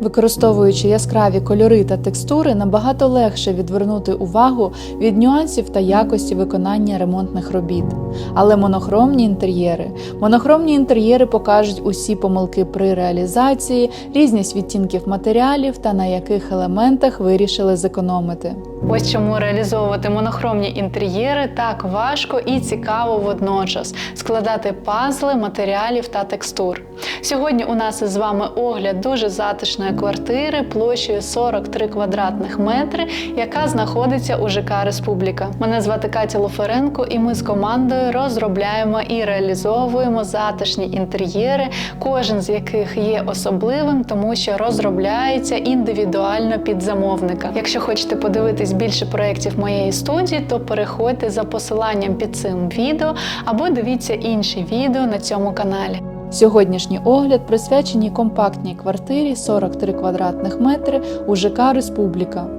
Використовуючи яскраві кольори та текстури, набагато легше відвернути увагу від нюансів та якості виконання ремонтних робіт. Але монохромні інтер'єри. Монохромні інтер'єри покажуть усі помилки при реалізації, різність відтінків матеріалів та на яких елементах вирішили зекономити. Ось чому реалізовувати монохромні інтер'єри так важко і цікаво водночас складати пазли матеріалів та текстур. Сьогодні у нас із вами огляд дуже затишної квартири площею 43 квадратних метри, яка знаходиться у ЖК Республіка. Мене звати Катя Лоференко, і ми з командою розробляємо і реалізовуємо затишні інтер'єри, кожен з яких є особливим, тому що розробляється індивідуально під замовника. Якщо хочете подивитись більше проєктів моєї студії, то переходьте за посиланням під цим відео або дивіться інші відео на цьому каналі. Сьогоднішній огляд присвячений компактній квартирі 43 квадратних метри у ЖК Республіка.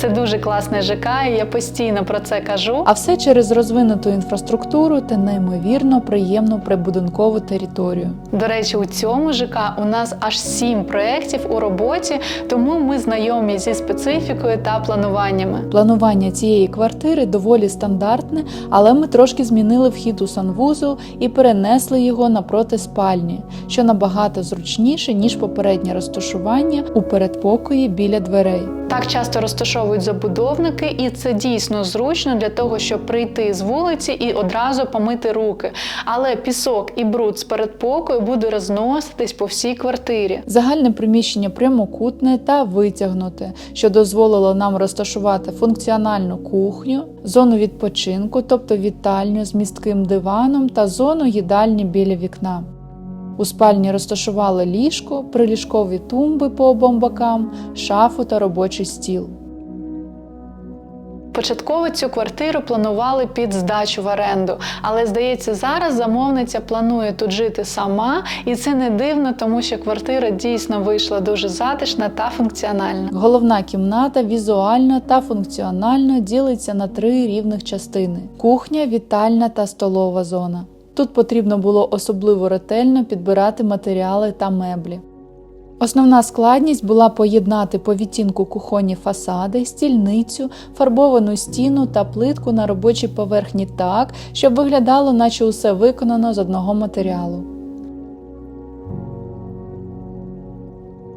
Це дуже класне ЖК, і я постійно про це кажу. А все через розвинуту інфраструктуру та неймовірно приємну прибудинкову територію. До речі, у цьому ЖК у нас аж сім проєктів у роботі, тому ми знайомі зі специфікою та плануваннями. Планування цієї квартири доволі стандартне, але ми трошки змінили вхід у санвузол і перенесли його напроти спальні, що набагато зручніше ніж попереднє розташування у передпокої біля дверей. Так часто розташовують забудовники, і це дійсно зручно для того, щоб прийти з вулиці і одразу помити руки. Але пісок і бруд з передпокою буде розноситись по всій квартирі. Загальне приміщення прямокутне та витягнуте, що дозволило нам розташувати функціональну кухню, зону відпочинку, тобто вітальню з містким диваном та зону їдальні біля вікна. У спальні розташували ліжко, приліжкові тумби по обом бокам, шафу та робочий стіл. Початково цю квартиру планували під здачу в оренду, але здається, зараз замовниця планує тут жити сама, і це не дивно, тому що квартира дійсно вийшла дуже затишна та функціональна. Головна кімната візуально та функціонально ділиться на три рівних частини: кухня, вітальна та столова зона. Тут потрібно було особливо ретельно підбирати матеріали та меблі. Основна складність була поєднати по відтінку кухонні фасади, стільницю, фарбовану стіну та плитку на робочій поверхні так, щоб виглядало, наче усе виконано з одного матеріалу.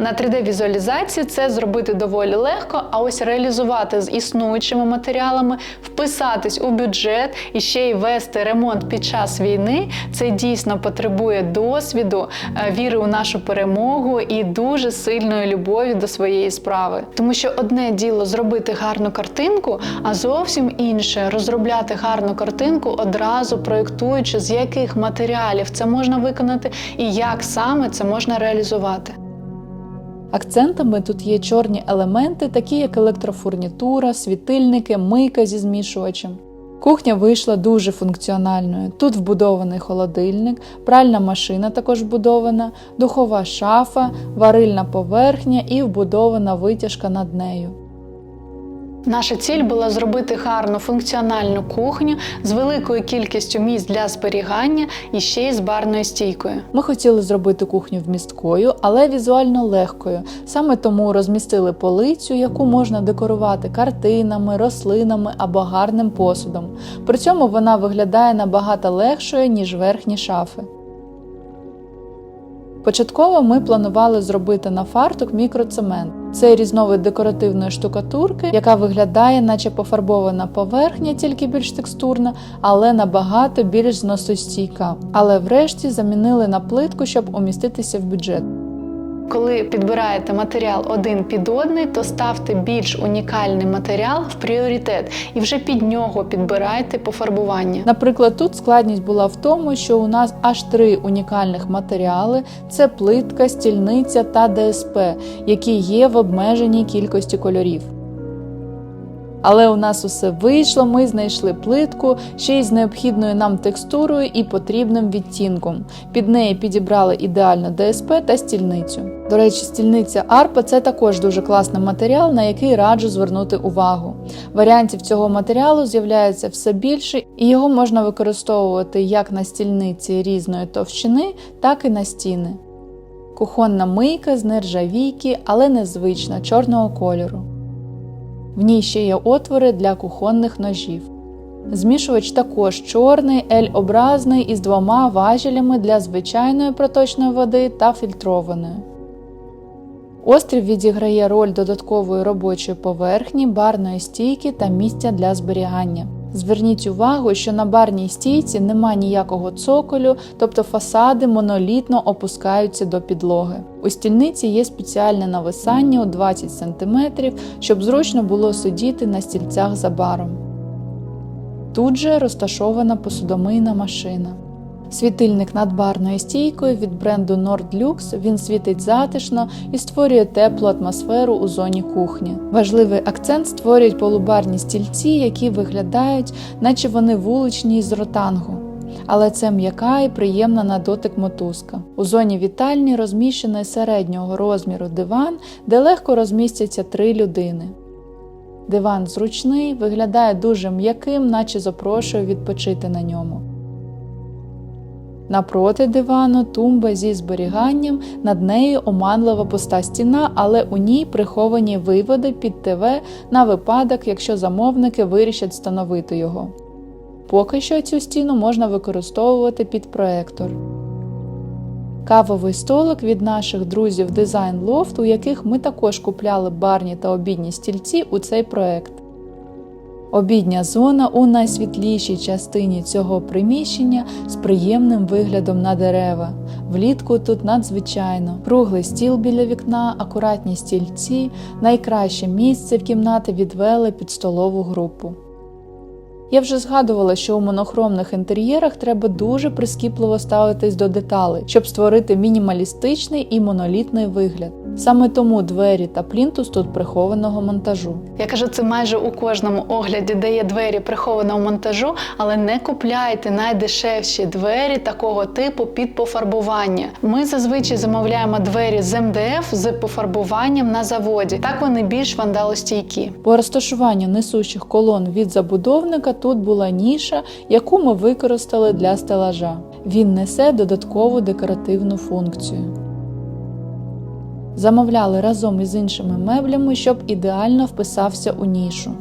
На 3D-візуалізації це зробити доволі легко, а ось реалізувати з існуючими матеріалами, вписатись у бюджет і ще й вести ремонт під час війни. Це дійсно потребує досвіду, е, віри у нашу перемогу і дуже сильної любові до своєї справи. Тому що одне діло зробити гарну картинку, а зовсім інше розробляти гарну картинку одразу проєктуючи, з яких матеріалів це можна виконати і як саме це можна реалізувати. Акцентами тут є чорні елементи, такі як електрофурнітура, світильники, мийка зі змішувачем. Кухня вийшла дуже функціональною. Тут вбудований холодильник, пральна машина також вбудована, духова шафа, варильна поверхня і вбудована витяжка над нею. Наша ціль була зробити гарну функціональну кухню з великою кількістю місць для зберігання і ще й з барною стійкою. Ми хотіли зробити кухню вмісткою, але візуально легкою. Саме тому розмістили полицю, яку можна декорувати картинами, рослинами або гарним посудом. При цьому вона виглядає набагато легшою, ніж верхні шафи. Початково ми планували зробити на фартук мікроцемент. Це різновид декоративної штукатурки, яка виглядає, наче пофарбована поверхня, тільки більш текстурна, але набагато більш зносостійка. Але врешті замінили на плитку, щоб уміститися в бюджет. Коли підбираєте матеріал один під одний, то ставте більш унікальний матеріал в пріоритет і вже під нього підбирайте пофарбування. Наприклад, тут складність була в тому, що у нас аж три унікальних матеріали: це плитка, стільниця та ДСП, які є в обмеженій кількості кольорів. Але у нас усе вийшло, ми знайшли плитку ще й з необхідною нам текстурою і потрібним відтінком. Під неї підібрали ідеально ДСП та стільницю. До речі, стільниця Арпа це також дуже класний матеріал, на який раджу звернути увагу. Варіантів цього матеріалу з'являється все більше, і його можна використовувати як на стільниці різної товщини, так і на стіни. Кухонна мийка з нержавійки, але незвична чорного кольору. В ній ще є отвори для кухонних ножів. Змішувач також чорний, L-образний із двома важелями для звичайної проточної води та фільтрованої. Острів відіграє роль додаткової робочої поверхні, барної стійки та місця для зберігання. Зверніть увагу, що на барній стійці нема ніякого цоколю, тобто фасади монолітно опускаються до підлоги. У стільниці є спеціальне нависання у 20 см, щоб зручно було сидіти на стільцях за баром. Тут же розташована посудомийна машина. Світильник над барною стійкою від бренду Nordlux, він світить затишно і створює теплу атмосферу у зоні кухні. Важливий акцент створюють полубарні стільці, які виглядають, наче вони вуличні з ротангу. Але це м'яка і приємна на дотик мотузка. У зоні вітальні розміщений середнього розміру диван, де легко розмістяться три людини. Диван зручний, виглядає дуже м'яким, наче запрошує відпочити на ньому. Напроти дивану тумба зі зберіганням, над нею оманлива пуста стіна, але у ній приховані виводи під ТВ на випадок, якщо замовники вирішать встановити його. Поки що цю стіну можна використовувати під проектор. Кавовий столик від наших друзів Design Loft, у яких ми також купляли барні та обідні стільці у цей проект. Обідня зона у найсвітлішій частині цього приміщення з приємним виглядом на дерева. Влітку тут надзвичайно круглий стіл біля вікна, акуратні стільці, найкраще місце в кімнати відвели під столову групу. Я вже згадувала, що у монохромних інтер'єрах треба дуже прискіпливо ставитись до деталей, щоб створити мінімалістичний і монолітний вигляд. Саме тому двері та плінтус тут прихованого монтажу. Я кажу це майже у кожному огляді, де є двері прихованого монтажу, але не купляйте найдешевші двері такого типу під пофарбування. Ми зазвичай замовляємо двері з МДФ з пофарбуванням на заводі. Так вони більш вандалостійкі. По розташуванню несучих колон від забудовника тут була ніша, яку ми використали для стелажа. Він несе додаткову декоративну функцію. Замовляли разом із іншими меблями, щоб ідеально вписався у нішу.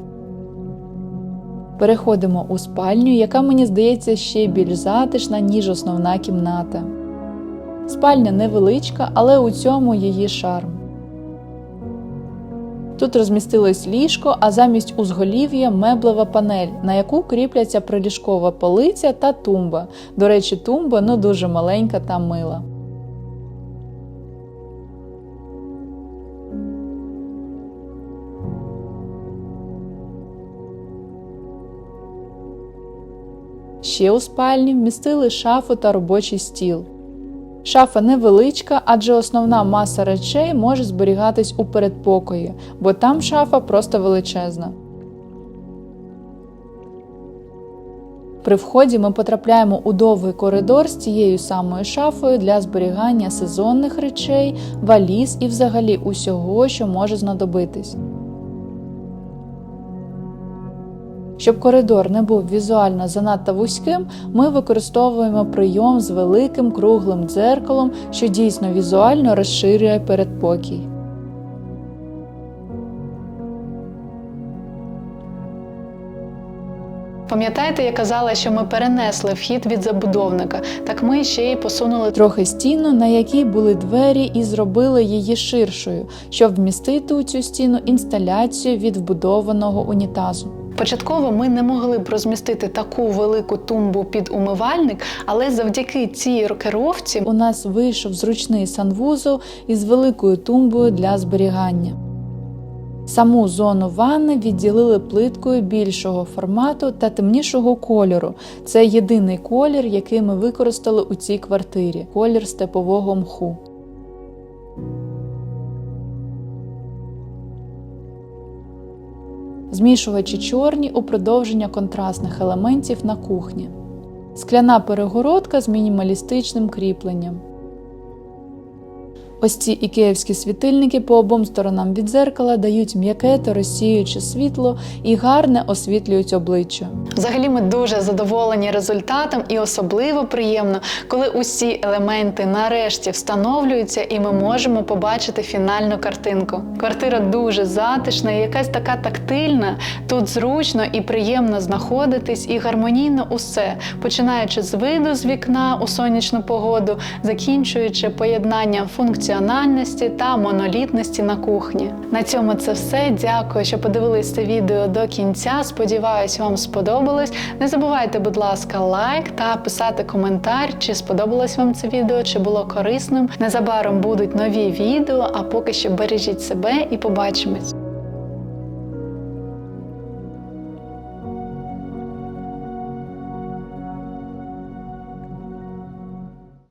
Переходимо у спальню, яка мені здається ще більш затишна, ніж основна кімната. Спальня невеличка, але у цьому її шарм. Тут розмістилось ліжко, а замість узголів'я меблева панель, на яку кріпляться приліжкова полиця та тумба. До речі, тумба ну дуже маленька та мила. Ще у спальні вмістили шафу та робочий стіл. Шафа невеличка, адже основна маса речей може зберігатись у передпокої, бо там шафа просто величезна. При вході ми потрапляємо у довгий коридор з цією самою шафою для зберігання сезонних речей, валіз і взагалі усього, що може знадобитись. Щоб коридор не був візуально занадто вузьким, ми використовуємо прийом з великим круглим дзеркалом, що дійсно візуально розширює передпокій. Пам'ятаєте, я казала, що ми перенесли вхід від забудовника, так ми ще й посунули Трохи стіну, на якій були двері, і зробили її ширшою, щоб вмістити у цю стіну інсталяцію від вбудованого унітазу. Початково ми не могли б розмістити таку велику тумбу під умивальник, але завдяки цій керовці У нас вийшов зручний санвузол із великою тумбою для зберігання. Саму зону ванни відділили плиткою більшого формату та темнішого кольору. Це єдиний колір, який ми використали у цій квартирі колір степового мху. Змішувачі чорні у продовження контрастних елементів на кухні. Скляна перегородка з мінімалістичним кріпленням. Ось ці ікеївські світильники по обом сторонам від дзеркала дають м'яке та розсіююче світло і гарне освітлюють обличчя. Взагалі ми дуже задоволені результатом, і особливо приємно, коли усі елементи нарешті встановлюються, і ми можемо побачити фінальну картинку. Квартира дуже затишна, і якась така тактильна. Тут зручно і приємно знаходитись, і гармонійно усе, починаючи з виду з вікна у сонячну погоду, закінчуючи поєднанням функціональності та монолітності на кухні. На цьому це все. Дякую, що подивились це відео до кінця. Сподіваюсь, вам сподобалось. Не забувайте, будь ласка, лайк та писати коментар, чи сподобалось вам це відео, чи було корисним. Незабаром будуть нові відео. А поки що бережіть себе і побачимось.